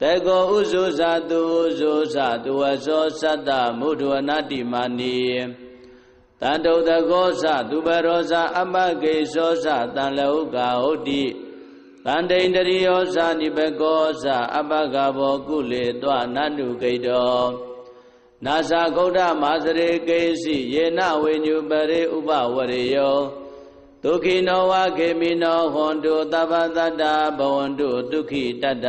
တေကောဥဇုဇာတုဥဇုဇာတုဝသောသတ္တမုဒ္ဒဝနာတိမာနီတန္တုတကောသသူဘရောဇာအပကေသောသတန်လဟုကာဟုတ်တိတန္တိန္တရိယောဇာနိဘကောဇာအပကဘောကုလေတောနန္တုကိတောနာဇာဂௌဒမာစရေကေစီယေနဝိညုပရိဥပဝရေယောဒုခိနောဝခေမိနောဟွန်တုသဗ္ဗတတ္တဘဝန္တုဒုက္ခိတတ္တ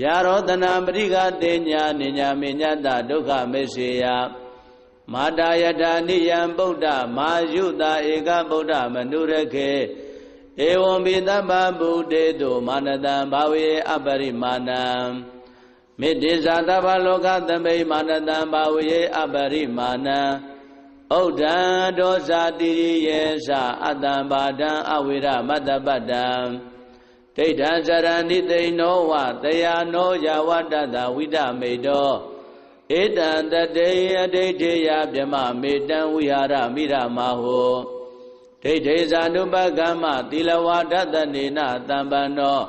ဗျာရောတနာပရိကတေညာနိညာမေညတဒုက္ခမေစေယမာတာယထာနိယံဗုဒ္ဓမာယုတာဧကဗုဒ္ဓမနုရခေဧဝံပိတဗ္ဗဗုဒေတုမာနတံဘာဝေအပရိမာဏံမေတ္တိဇာတဗ္ဗလောကသမိမာနတံဘာဝေအပရိမာဏံဩဒံဒောဇာတိရိယေသအတ္တံဘာဒံအဝိရမတ္တပတ္တံ ဒိဋ္ဌံဇရဏိသိဏောဝတယာနောယဝတ္တတဝိဒမေတောဧတံတတေအဒိဋ္ဌေယဗြမမေတံဝိဟာရမိရမဟောဒိဋ္ဌေဇာနုပကမ္မသီလဝါဒတနေနတံပန္နော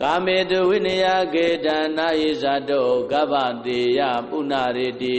ကာမေတုဝိနယကေတနာယိဇာတောကဗ္ဗတေယပုဏ္ဏရေတိ